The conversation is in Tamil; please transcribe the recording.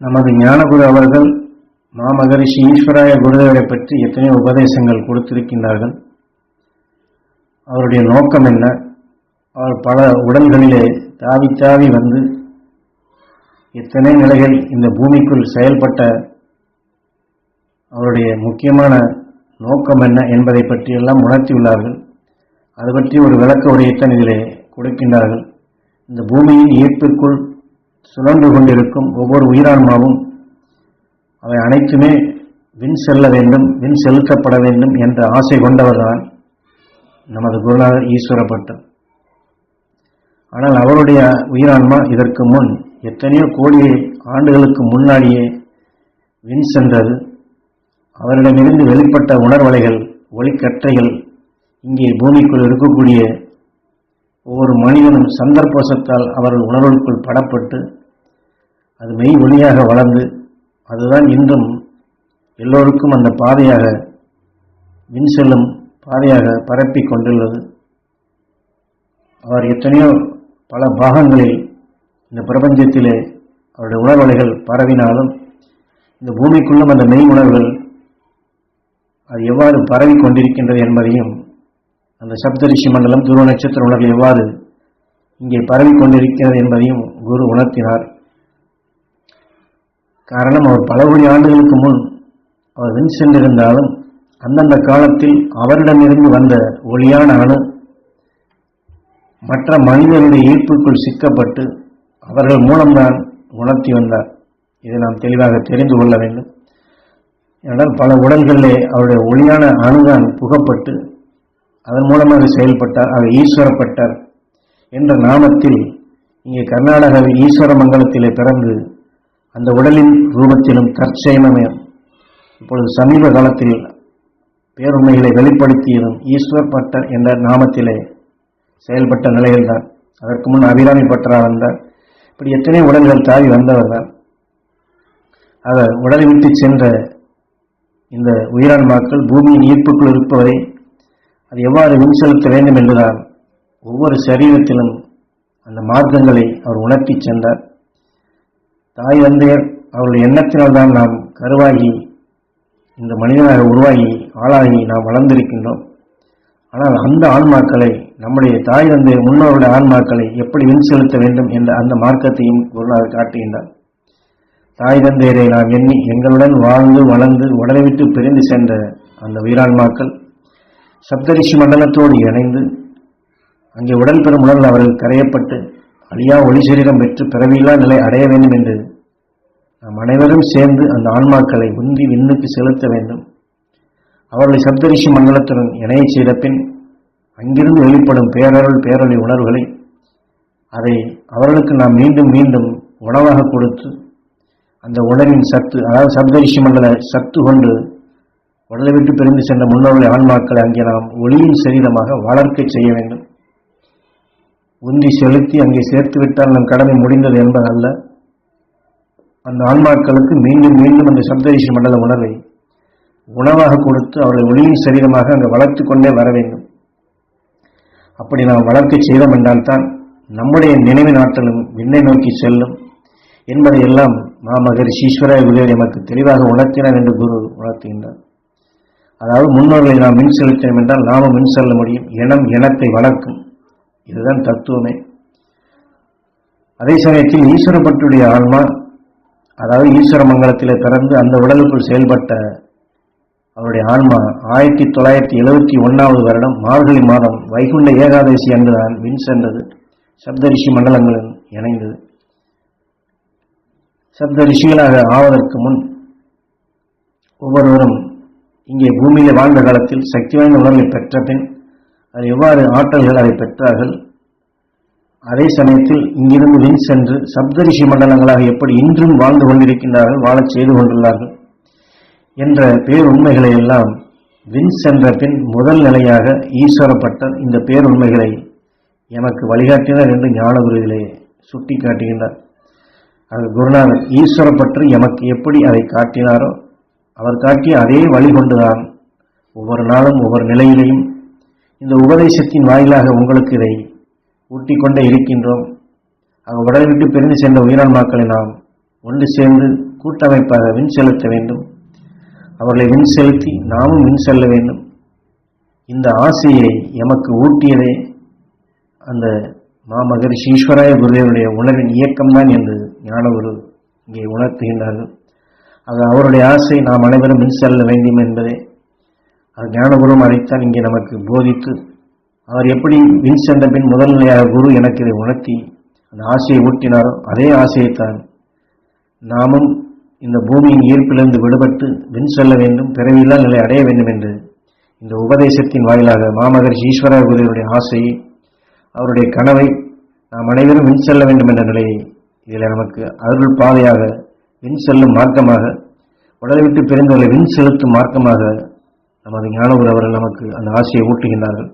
நமது ஞானகுரு அவர்கள் மாமகரிஷி ஈஸ்வராய குருதேவரை பற்றி எத்தனையோ உபதேசங்கள் கொடுத்திருக்கின்றார்கள். அவருடைய நோக்கம் என்ன? அவர் பல உடல்களிலே தாவி தாவி வந்து எத்தனை நிலைகள் இந்த பூமிக்குள் செயல்பட்ட அவருடைய முக்கியமான நோக்கம் என்ன என்பதை பற்றியெல்லாம் உணர்த்தியுள்ளார்கள் அது பற்றி ஒரு விளக்க உரையைத்தான் இதிலே கொடுக்கின்றார்கள். இந்த பூமியின் ஈர்ப்பிற்குள் சுழன்று கொண்டிருக்கும் ஒவ்வொரு உயிரான்மாவும் அவை அனைத்துமே வின் செல்ல வேண்டும் வின் செலுத்தப்பட வேண்டும் என்ற ஆசை கொண்டவர்தான் நமது குருநாதர் ஈஸ்வரப்பட்டர் ஆனால் அவருடைய உயிரான்மா இதற்கு முன் எத்தனையோ கோடி ஆண்டுகளுக்கு முன்னாடியே வின் சென்றது. அவரிடமிருந்து வெளிப்பட்ட உணர்வலைகள் ஒளிக்கற்றைகள் இங்கே பூமிக்குள் இருக்கக்கூடிய ஒவ்வொரு மனிதனும் சந்தர்ப்பசத்தால் அவர்கள் உணர்வுக்குள் படப்பட்டு அது மெய் ஒளியாக வளர்ந்து அதுதான் இன்றும் எல்லோருக்கும் அந்த பாதையாக மின் செல்லும் பாதையாக பரப்பி கொண்டுள்ளது. அவர் எத்தனையோ பல பாகங்களில் இந்த பிரபஞ்சத்திலே அவருடைய உணர்வலைகள் பரவினாலும் இந்த பூமிக்குள்ளும் அந்த மெய் உணர்வுகள் அது எவ்வாறு பரவி கொண்டிருக்கின்றது என்பதையும் அந்த சப்தரிஷி மண்டலம் துருவ நட்சத்திர உணர்வு எவ்வாறு இங்கே பரவி கொண்டிருக்கிறது என்பதையும் குரு உணர்த்தினார். காரணம் அவர் பல கோடி ஆண்டுகளுக்கு முன் அவர் வின் சென்றிருந்தாலும் அந்தந்த காலத்தில் அவரிடமிருந்து வந்த ஒளியான அணு மற்ற மனிதனுடைய ஈர்ப்புக்குள் சிக்கப்பட்டு அவர்கள் மூலம்தான் உணர்த்தி வந்தார். இதை நாம் தெளிவாக தெரிந்து கொள்ள வேண்டும். ஏனால் பல உடல்களிலே அவருடைய ஒளியான அணுதான் புகப்பட்டு அதன் மூலமாக செயல்பட்டார் அவர் ஈஸ்வரப்பட்டார். என்ற நாமத்தில் இங்கே கர்நாடகாவில் ஈஸ்வர மங்கலத்திலே பிறந்து அந்த உடலின் ரூபத்திலும் தற்சேமமே. இப்பொழுது சமீப காலத்தில் பேருண்மைகளை வெளிப்படுத்தியதும் ஈஸ்வர் பட்டர் என்ற நாமத்திலே செயல்பட்ட நிலையில்தான். அதற்கு முன் அபிராமி பட்டரா வந்தார் இப்படி எத்தனை உடல்கள் தாவி வந்தவர் தான் அவர் உடலை விட்டு சென்ற இந்த உயிரான்மாக்கள் பூமியின் ஈர்ப்புக்குள் இருப்பவரை அது எவ்வாறு வின் செலுத்த வேண்டும் என்றுதான் ஒவ்வொரு சரீரத்திலும் அந்த மார்க்கங்களை அவர் உணர்த்தி சென்றார். தாய் தந்தையர் அவருடைய எண்ணத்தினால்தான் நாம் கருவாகி இந்த மனிதனாக உருவாகி ஆளாகி நாம் வளர்ந்திருக்கின்றோம். ஆனால் அந்த ஆன்மாக்களை நம்முடைய தாய் தந்தை முன்னோருடைய ஆன்மாக்களை எப்படி வின் செலுத்த வேண்டும் என்ற அந்த மார்க்கத்தையும் குருநாதர் காட்டுகின்றார். தாய் தந்தையரை நாம் எண்ணி எங்களுடன் வாழ்ந்து வளர்ந்து உடலை விட்டு பிரிந்து சென்ற அந்த உயிரான்மாக்கள் சப்தரிஷி மண்டலத்தோடு இணைந்து அங்கே உடல் பெறும் உடல் அவர்கள் கரையப்பட்டு அழியா ஒளி சரீரம் பெற்று பிறவியில்லா நிலை அடைய வேண்டும் என்று நாம் அனைவரும் சேர்ந்து அந்த ஆன்மாக்களை உந்தி விண்ணுக்கு செலுத்த வேண்டும். அவர்களை சப்தரிஷி மண்டலத்துடன் இணைய செய்த பின் அங்கிருந்து வெளிப்படும் பேரருள் பேரொளி உணர்வுகளை அதை அவர்களுக்கு நாம் மீண்டும் மீண்டும் உணவாக கொடுத்து அந்த உணவின் சத்து அதாவது சப்தரிஷி மண்டல சத்து கொண்டு உடலை விட்டு பிரிந்து சென்ற முன்னோர்களை ஆன்மாக்களை அங்கே நாம் ஒளியின் சரீரமாக வளர்க்க செய்ய வேண்டும். உந்தி செலுத்தி அங்கே சேர்த்து விட்டால் நம் கடமை முடிந்தது என்பதல்ல. அந்த ஆன்மாக்களுக்கு மீண்டும் மீண்டும் அந்த சப்தரிஷி மண்டல உணர்வை உணவாக கொடுத்து அவர்களை ஒளியின் சரீரமாக அங்கே வளர்த்து கொண்டே வர வேண்டும். அப்படி நாம் வளர்க்க செய்தோம் என்றால்தான் நம்முடைய நினைவின் ஆற்றலும் விண்ணை நோக்கி செல்லும் என்பதை எல்லாம் மாமகர் ஈஸ்வராய குருவர் எமக்கு தெளிவாக உணர்த்தினார் என்று குரு உணர்த்துகின்றார். அதாவது முன்னோர்களை நாம் மின் செலுத்தினோம் என்றால் நாமும் மின் செல்ல முடியும். இனம் இனத்தை வளர்க்கும். இதுதான் தத்துவமே. அதே சமயத்தில் ஈஸ்வரப்பட்டுடைய ஆன்மா அதாவது ஈஸ்வர மங்கலத்தில் பிறந்து அந்த உடலுக்குள் செயல்பட்ட அவருடைய ஆன்மா ஆயிரத்தி தொள்ளாயிரத்தி எழுபத்தி ஒன்றாவது வருடம் மார்கழி மாதம் வைகுண்ட ஏகாதசி அன்றுதான் வின் சென்றது. சப்தரிஷி மண்டலங்களுடன் இணைந்தது. சப்த ரிஷிகளாக ஆவதற்கு முன் ஒவ்வொருவரும் இங்கே பூமியில் வாழ்ந்த காலத்தில் சக்தி வாய்ந்த உணர்வை பெற்ற பின் அது எவ்வாறு ஆற்றல்கள் அதை பெற்றார்கள்? அதே சமயத்தில் இங்கிருந்து வின் சென்று சப்தரிஷி மண்டலங்களாக எப்படி இன்றும் வாழ்ந்து கொண்டிருக்கின்றார்கள் வாழச் செய்து கொண்டுள்ளார்கள் என்ற பேருண்மைகளை எல்லாம் வின் சென்ற பின் முதல் நிலையாக ஈஸ்வரப்பட்டர் இந்த பேருண்மைகளை எனக்கு வழிகாட்டினார் என்று ஞானகுருவிலே சுட்டி காட்டுகின்றார் அது குருநாதர் ஈஸ்வரப்பற்று எமக்கு எப்படி அதை காட்டினாரோ அவர் காட்டிய அதே வழி கொண்டுதான் ஒவ்வொரு நாளும் ஒவ்வொரு நிலையிலையும் இந்த உபதேசத்தின் வாயிலாக உங்களுக்கு இதை ஊட்டிக் கொண்டே இருக்கின்றோம். அவர் உடலை விட்டு பிரிந்து சென்ற உயிரான்மாக்களை நாம் ஒன்று சேர்ந்து கூட்டமைப்பாக வின் செலுத்த வேண்டும். அவர்களை வின் செலுத்தி நாமும் வின் செல்ல வேண்டும். இந்த ஆசையை எமக்கு ஊட்டியதே அந்த மாமகரிஷி ஈஸ்வராய குருதேவனுடைய உணர்வின் இயக்கம்தான் என்று ஞானவரு இங்கே உணர்த்துகின்றார்கள். அது அவருடைய ஆசை நாம் அனைவரும் மின் செல்ல வேண்டும் என்பதே. அது ஞானகுரும் அதைத்தான் இங்கே நமக்கு போதித்து அவர் எப்படி வின் சென்ற பின் முதல் நிலையாக குரு எனக்கு இதை உணர்த்தி அந்த ஆசையை ஊட்டினாரோ அதே ஆசையைத்தான் நாமும் இந்த பூமியின் ஈர்ப்பிலிருந்து விடுபட்டு வின் செல்ல வேண்டும் பிறவியில்லா நிலை அடைய வேண்டும் என்று இந்த உபதேசத்தின் வாயிலாக மாமகர்ஷி ஈஸ்வர குருவினுடைய ஆசையை அவருடைய கனவை நாம் அனைவரும் வின் செல்ல வேண்டும் என்ற நிலையை இதில் நமக்கு அருள் பாதையாக வின் செல்லும் மார்க்கமாக உடலை விட்டு பிறந்தவர்களை வின் செலுத்தும் மார்க்கமாக நமது ஞான அவர்கள் நமக்கு அந்த ஆசையை ஊட்டுகின்றார்கள்.